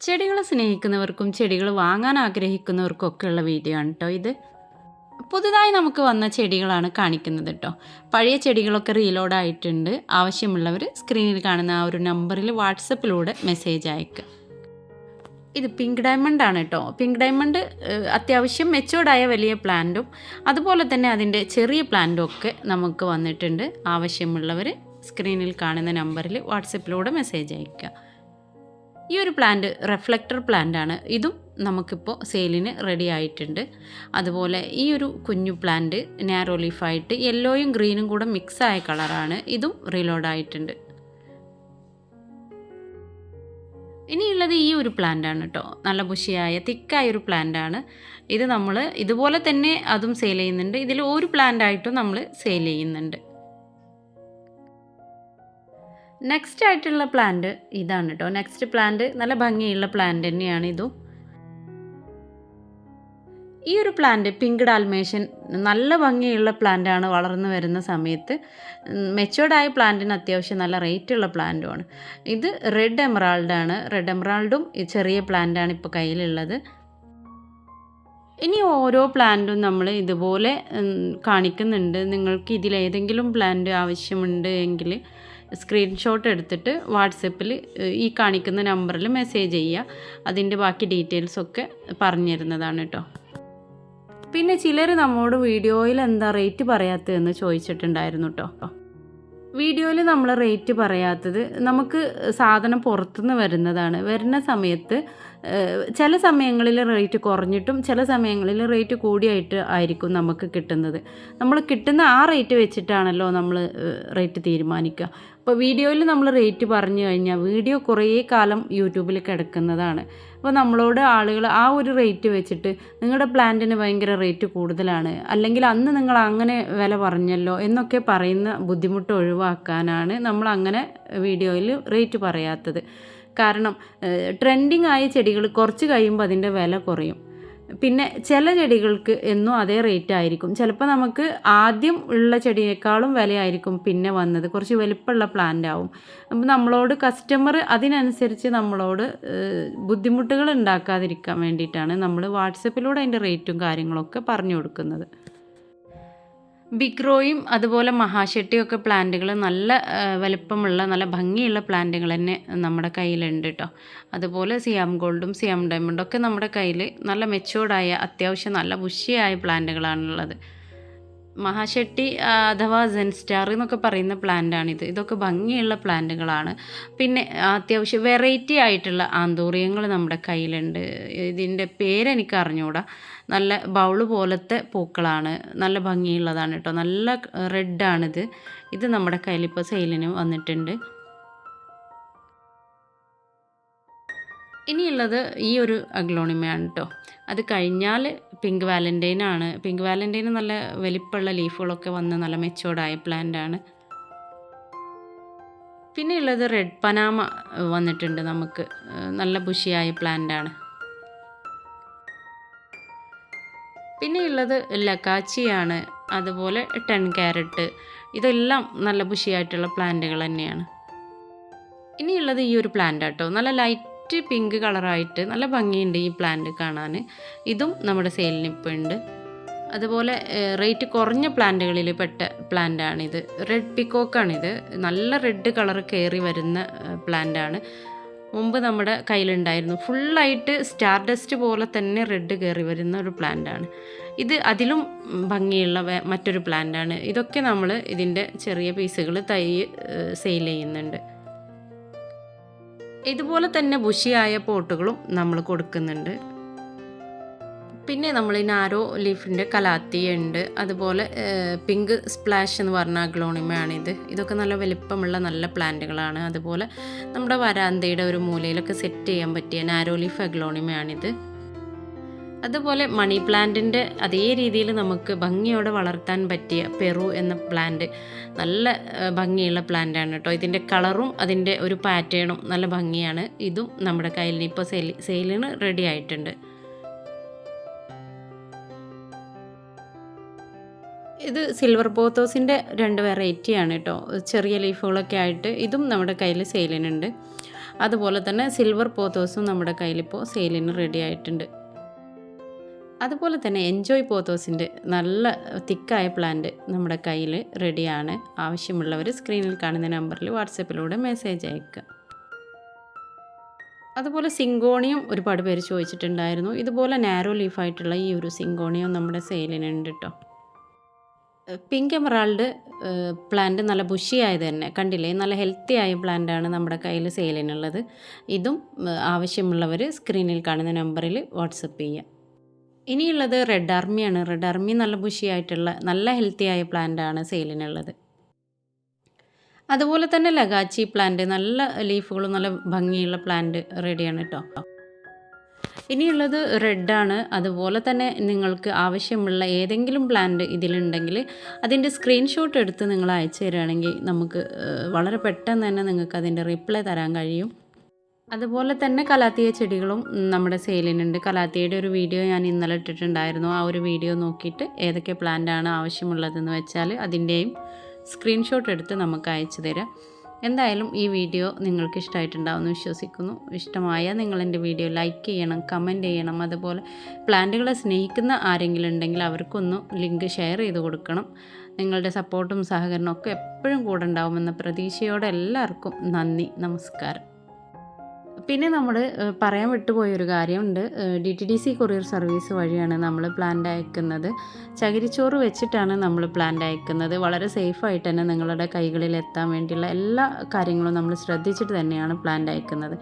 ചെടികളെ സ്നേഹിക്കുന്നവർക്കും ചെടികൾ വാങ്ങാൻ ആഗ്രഹിക്കുന്നവർക്കും ഒക്കെ ഉള്ള വീഡിയോ ആണ് കേട്ടോ ഇത്. പുതുതായി നമുക്ക് വന്ന ചെടികളാണ് കാണിക്കുന്നത് കേട്ടോ പഴയ ചെടികളൊക്കെ റീലോഡ് ആയിട്ടുണ്ട്. ആവശ്യമുള്ളവർ സ്ക്രീനിൽ കാണുന്ന ആ ഒരു നമ്പറിൽ വാട്സപ്പിലൂടെ മെസ്സേജ് അയക്കുക ഇത് പിങ്ക് ഡയമണ്ട് ആണ് കേട്ടോ പിങ്ക് ഡയമണ്ട് അത്യാവശ്യം മെച്ചോർഡായ വലിയ പ്ലാന്റും അതുപോലെ തന്നെ അതിന്റെ ചെറിയ പ്ലാന്റും ഒക്കെ നമുക്ക് വന്നിട്ടുണ്ട്. ആവശ്യമുള്ളവർ സ്ക്രീനിൽ കാണുന്ന നമ്പറിൽ വാട്സപ്പിലൂടെ മെസ്സേജ് അയക്കുക ഈ ഒരു പ്ലാന്റ് റിഫ്ലക്ടർ പ്ലാന്റ് ആണ്. ഇതും നമുക്കിപ്പോൾ സെയിലിന് റെഡി ആയിട്ടുണ്ട്. അതുപോലെ ഈ ഒരു കുഞ്ഞു പ്ലാന്റ് നാരോ ലീഫായിട്ട് യെല്ലോയും ഗ്രീനും കൂടെ മിക്സ് ആയ കളറാണ് ഇതും റീലോഡ് ആയിട്ടുണ്ട്. ഇനിയുള്ളത് ഈ ഒരു പ്ലാന്റ് ആണ് കേട്ടോ നല്ല ബുഷിയായ തിക്കായ ഒരു പ്ലാന്റ് ആണ്. ഇത് നമ്മൾ ഇതുപോലെ തന്നെ അതും സെയിൽ ചെയ്യുന്നുണ്ട്. ഇതിൽ ഒരു പ്ലാന്റ് ആയിട്ടും നമ്മൾ സെയിൽ ചെയ്യുന്നുണ്ട്. നെക്സ്റ്റ് ആയിട്ടുള്ള പ്ലാന്റ് ഇതാണ് കേട്ടോ നെക്സ്റ്റ് പ്ലാന്റ് നല്ല ഭംഗിയുള്ള പ്ലാന്റ് തന്നെയാണ് ഇതും. ഈ ഒരു പ്ലാന്റ് പിങ്ക് ഡാൽമേഷൻ നല്ല ഭംഗിയുള്ള പ്ലാന്റാണ് വളർന്നു വരുന്ന സമയത്ത്. മെച്ചോർഡായ പ്ലാന്റിന് അത്യാവശ്യം നല്ല റേറ്റ് റേറ്റുള്ള പ്ലാന്റുമാണ് ഇത് റെഡ് എമറാൾഡാണ് റെഡ് എമറാൾഡും ചെറിയ പ്ലാന്റാണ് ഇപ്പോൾ കയ്യിലുള്ളത്. ഇനി ഓരോ പ്ലാന്റും നമ്മൾ ഇതുപോലെ കാണിക്കുന്നുണ്ട്. നിങ്ങൾക്ക് ഇതിലേതെങ്കിലും പ്ലാന്റ് ആവശ്യമുണ്ട് എങ്കിൽ സ്ക്രീൻഷോട്ട് എടുത്തിട്ട് വാട്സപ്പിൽ ഈ കാണിക്കുന്ന നമ്പറിൽ മെസ്സേജ് ചെയ്യുക. അതിന്റെ ബാക്കി ഡീറ്റെയിൽസൊക്കെ പറഞ്ഞു തരുന്നതാണ് കേട്ടോ പിന്നെ ചിലർ നമ്മോട് വീഡിയോയിൽ എന്താ റേറ്റ് പറയാത്തതെന്ന് ചോദിച്ചിട്ടുണ്ടായിരുന്നു കേട്ടോ വീഡിയോയിൽ നമ്മൾ റേറ്റ് പറയാത്തത് നമുക്ക് സാധനം പുറത്തുനിന്ന് വരുന്നതാണ്. വരുന്ന സമയത്ത് ചില സമയങ്ങളിൽ റേറ്റ് കുറഞ്ഞിട്ടും ചില സമയങ്ങളിൽ റേറ്റ് കൂടിയായിട്ട് ആയിരിക്കും നമുക്ക് കിട്ടുന്നത്. നമ്മൾ കിട്ടുന്ന ആ റേറ്റ് വെച്ചിട്ടാണല്ലോ നമ്മൾ റേറ്റ് തീരുമാനിക്കുക. അപ്പോൾ വീഡിയോയിൽ നമ്മൾ റേറ്റ് പറഞ്ഞു കഴിഞ്ഞാൽ വീഡിയോ കുറേ കാലം യൂട്യൂബിൽ കിടക്കുന്നതാണ്. അപ്പോൾ നമ്മളോട് ആളുകൾ ആ ഒരു റേറ്റ് വെച്ചിട്ട് നിങ്ങളുടെ പ്ലാന്റിന് ഭയങ്കര റേറ്റ് കൂടുതലാണ്. അല്ലെങ്കിൽ അന്ന് നിങ്ങൾ അങ്ങനെ വില പറഞ്ഞല്ലോ എന്നൊക്കെ പറയുന്ന ബുദ്ധിമുട്ട് ഒഴിവാക്കാനാണ് നമ്മൾ അങ്ങനെ വീഡിയോയിൽ റേറ്റ് പറയാത്തത്. കാരണം ട്രെൻഡിങ് ആയ ചെടികൾ കുറച്ച് കഴിയുമ്പോൾ അതിന്റെ വില കുറയും. പിന്നെ ചില ചെടികൾക്ക് എന്നും അതേ റേറ്റ് ആയിരിക്കും. ചിലപ്പോൾ നമുക്ക് ആദ്യം ഉള്ള ചെടിയേക്കാളും വിലയായിരിക്കും പിന്നെ വന്നത്. കുറച്ച് വലിപ്പമുള്ള പ്ലാന്റ് ആവും. അപ്പം നമ്മളോട് കസ്റ്റമർ അതിനനുസരിച്ച് നമ്മളോട് ബുദ്ധിമുട്ടുകൾ ഉണ്ടാക്കാതിരിക്കാൻ വേണ്ടിയിട്ടാണ് നമ്മൾ വാട്സപ്പിലൂടെ അതിന്റെ റേറ്റും കാര്യങ്ങളൊക്കെ പറഞ്ഞു കൊടുക്കുന്നത്. ബിഗ്രോയും അതുപോലെ മഹാശെട്ടിയൊക്കെ പ്ലാന്റുകൾ നല്ല വലിപ്പമുള്ള നല്ല ഭംഗിയുള്ള പ്ലാന്റുകൾ തന്നെ നമ്മുടെ കയ്യിലുണ്ട് കേട്ടോ. അതുപോലെ സിയാം ഗോൾഡും സിയാം ഡയമണ്ടും ഒക്കെ നമ്മുടെ കയ്യിൽ നല്ല മെച്ചോർഡായ അത്യാവശ്യം നല്ല ബുഷിയായ പ്ലാന്റുകളാണുള്ളത്. മഹാശെട്ടി അഥവാ സെൻസ്റ്റാർ എന്നൊക്കെ പറയുന്ന പ്ലാന്റാണിത് ഇതൊക്കെ ഭംഗിയുള്ള പ്ലാന്റുകളാണ് പിന്നെ അത്യാവശ്യം വെറൈറ്റി ആയിട്ടുള്ള ആന്തൂറിയങ്ങൾ നമ്മുടെ കയ്യിലുണ്ട്. ഇതിന്റെ പേരെനിക്ക് അറിഞ്ഞുകൂടാ നല്ല ബൗൾ പോലത്തെ പൂക്കളാണ്. നല്ല ഭംഗിയുള്ളതാണ് കേട്ടോ. നല്ല റെഡാണിത് ഇത് നമ്മുടെ കയ്യിൽ ഇപ്പോൾ സെയിലിന് വന്നിട്ടുണ്ട്. ഇനിയുള്ളത് ഈ ഒരു അഗ്ലോണിമയാണ് കേട്ടോ അത് കഴിഞ്ഞാൽ പിങ്ക് വാലന്റൈൻ ആണ്. പിങ്ക് വാലന്റൈൻ നല്ല വലിപ്പമുള്ള ലീഫുകളൊക്കെ വന്ന് നല്ല മെച്ചോർഡായ പ്ലാന്റ് ആണ്. പിന്നെയുള്ളത് റെഡ് പനാമ വന്നിട്ടുണ്ട് നമുക്ക്. നല്ല ബുഷിയായ പ്ലാന്റ് ആണ്. പിന്നെയുള്ളത് ലക്കാച്ചിയാണ് അതുപോലെ ടെൻ ക്യാരറ്റ് ഇതെല്ലാം നല്ല ബുഷിയായിട്ടുള്ള പ്ലാന്റുകൾ തന്നെയാണ്. ഇനിയുള്ളത് ഈ ഒരു പ്ലാന്റ് കേട്ടോ നല്ല ലൈറ്റ് പിങ്ക് കളറായിട്ട് നല്ല ഭംഗിയുണ്ട് ഈ പ്ലാന്റ് കാണാൻ. ഇതും നമ്മുടെ സെയിലിന് ഇപ്പോൾ ഉണ്ട്. അതുപോലെ റേറ്റ് കുറഞ്ഞ പ്ലാന്റുകളിൽ പെട്ട പ്ലാന്റാണിത്. റെഡ് പിക്കോക്കാണിത് നല്ല റെഡ് കളർ കയറി വരുന്ന പ്ലാന്റാണ്. മുമ്പ് നമ്മുടെ കയ്യിലുണ്ടായിരുന്നു. ഫുള്ളായിട്ട് സ്റ്റാർ ഡസ്റ്റ് പോലെ തന്നെ റെഡ് കയറി വരുന്ന ഒരു പ്ലാന്റാണ്. ഇത് അതിലും ഭംഗിയുള്ള മറ്റൊരു പ്ലാന്റാണ്. ഇതൊക്കെ നമ്മൾ ഇതിന്റെ ചെറിയ പീസുകൾ തൈ സെയിൽ ചെയ്യുന്നുണ്ട്. ഇതുപോലെ തന്നെ ബുഷിയായ പോട്ടുകളും നമ്മൾ കൊടുക്കുന്നുണ്ട്. പിന്നെ നമ്മൾ ഈ നാരോ ലീഫിന്റെ കലാത്തി ഉണ്ട് അതുപോലെ പിങ്ക് സ്പ്ലാഷ് എന്ന് പറഞ്ഞ അഗ്ലോണിമയാണിത്. ഇതൊക്കെ നല്ല വലിപ്പമുള്ള നല്ല പ്ലാന്റുകളാണ്. അതുപോലെ നമ്മുടെ വരാന്തയുടെ ഒരു മൂലയിലൊക്കെ സെറ്റ് ചെയ്യാൻ പറ്റിയ നാരോ ലീഫ് അഗ്ലോണിമയാണിത്. അതുപോലെ മണി പ്ലാന്റിന്റെ അതേ രീതിയിൽ നമുക്ക് ഭംഗിയോടെ വളർത്താൻ പറ്റിയ പെറു എന്ന പ്ലാന്റ് നല്ല ഭംഗിയുള്ള പ്ലാന്റാണ് കേട്ടോ. ഇതിന്റെ കളറും അതിന്റെ ഒരു പാറ്റേണും നല്ല ഭംഗിയാണ്. ഇതും നമ്മുടെ കയ്യിൽ ഇപ്പോൾ സെയിൽ സെയിലിന് റെഡി ആയിട്ടുണ്ട്. ഇത് സിൽവർ പോത്തോസിന്റെ രണ്ട് വെറൈറ്റിയാണ് കേട്ടോ. ചെറിയ ലീഫുകളൊക്കെ ആയിട്ട് ഇതും നമ്മുടെ കയ്യിൽ സെയിലിനുണ്ട്. അതുപോലെ തന്നെ സിൽവർ പോത്തോസും നമ്മുടെ കയ്യിലിപ്പോൾ സെയിലിന് റെഡി ആയിട്ടുണ്ട്. അതുപോലെ തന്നെ എൻജോയ് പോത്തോസിന്റെ നല്ല തിക്കായ പ്ലാന്റ് നമ്മുടെ കയ്യിൽ റെഡിയാണ് ആവശ്യമുള്ളവർ സ്ക്രീനിൽ കാണുന്ന നമ്പറിൽ വാട്സപ്പിലൂടെ മെസ്സേജ് അയക്കുക അതുപോലെ സിങ്കോണിയം ഒരുപാട് പേര് ചോദിച്ചിട്ടുണ്ടായിരുന്നു. ഇതുപോലെ നാരോ ലീഫായിട്ടുള്ള ഈ ഒരു സിങ്കോണിയം നമ്മുടെ സെയിലിനുണ്ട് കേട്ടോ പിങ്ക് എമറാൾഡ് പ്ലാന്റ് നല്ല ബുഷിയായത് തന്നെ. കണ്ടില്ലേ? നല്ല ഹെൽത്തി ആയ പ്ലാന്റാണ് നമ്മുടെ കയ്യിൽ സെയിലിനുള്ളത് ഇതും ആവശ്യമുള്ളവർ സ്ക്രീനിൽ കാണുന്ന നമ്പറിൽ വാട്സപ്പ് ചെയ്യുക. ഇനിയുള്ളത് റെഡ് ആർമിയാണ് റെഡ് ആർമി നല്ല ബുഷിയായിട്ടുള്ള നല്ല ഹെൽത്തി ആയ പ്ലാന്റാണ് സെയിലിനുള്ളത്. അതുപോലെ തന്നെ ലഗാച്ചി പ്ലാന്റ് നല്ല ലീഫുകളും നല്ല ഭംഗിയുള്ള പ്ലാന്റ് റെഡിയാണ് കേട്ടോ ഇനിയുള്ളത് റെഡാണ് അതുപോലെ തന്നെ നിങ്ങൾക്ക് ആവശ്യമുള്ള ഏതെങ്കിലും പ്ലാന്റ് ഇതിലുണ്ടെങ്കിൽ അതിന്റെ സ്ക്രീൻഷോട്ട് എടുത്ത് നിങ്ങൾ അയച്ചു തരികയാണെങ്കിൽ നമുക്ക് വളരെ പെട്ടെന്ന് തന്നെ നിങ്ങൾക്ക് അതിന്റെ റിപ്ലൈ തരാൻ കഴിയും. അതുപോലെ തന്നെ കലാത്തിയ ചെടികളും നമ്മുടെ സെയിലിനുണ്ട്. കലാത്തിയുടെ ഒരു വീഡിയോ ഞാൻ ഇന്നലെ ഇട്ടിട്ടുണ്ടായിരുന്നു. ആ ഒരു വീഡിയോ നോക്കിയിട്ട് ഏതൊക്കെ പ്ലാന്റ് ആണ് ആവശ്യമുള്ളതെന്ന് വെച്ചാൽ അതിന്റെയും സ്ക്രീൻഷോട്ട് എടുത്ത് നമുക്ക് അയച്ചു തരാം. എന്തായാലും ഈ വീഡിയോ നിങ്ങൾക്ക് ഇഷ്ടമായിട്ടുണ്ടാവുമെന്ന് വിശ്വസിക്കുന്നു. ഇഷ്ടമായ നിങ്ങൾ എന്റെ വീഡിയോ ലൈക്ക് ചെയ്യണം കമന്റ് ചെയ്യണം. അതുപോലെ പ്ലാന്റുകളെ സ്നേഹിക്കുന്ന ആരെങ്കിലും ഉണ്ടെങ്കിൽ അവർക്കൊന്ന് ലിങ്ക് ഷെയർ ചെയ്ത് കൊടുക്കണം. നിങ്ങളുടെ സപ്പോർട്ടും സഹകരണവും ഒക്കെ എപ്പോഴും കൂടെ ഉണ്ടാവുമെന്ന പ്രതീക്ഷയോടെ എല്ലാവർക്കും നന്ദി നമസ്കാരം. പിന്നെ നമ്മൾ പറയാൻ വിട്ടുപോയൊരു കാര്യമുണ്ട്. D T D C courier service വഴിയാണ് നമ്മൾ പ്ലാന്റ് അയക്കുന്നത്. ചകിരിച്ചോറ് വെച്ചിട്ടാണ് നമ്മൾ പ്ലാന്റ് അയക്കുന്നത്. വളരെ സേഫായിട്ട് തന്നെ നിങ്ങളുടെ കൈകളിൽ എത്താൻ വേണ്ടിയുള്ള എല്ലാ കാര്യങ്ങളും നമ്മൾ ശ്രദ്ധിച്ചിട്ട് തന്നെയാണ് പ്ലാന്റ് അയക്കുന്നത്.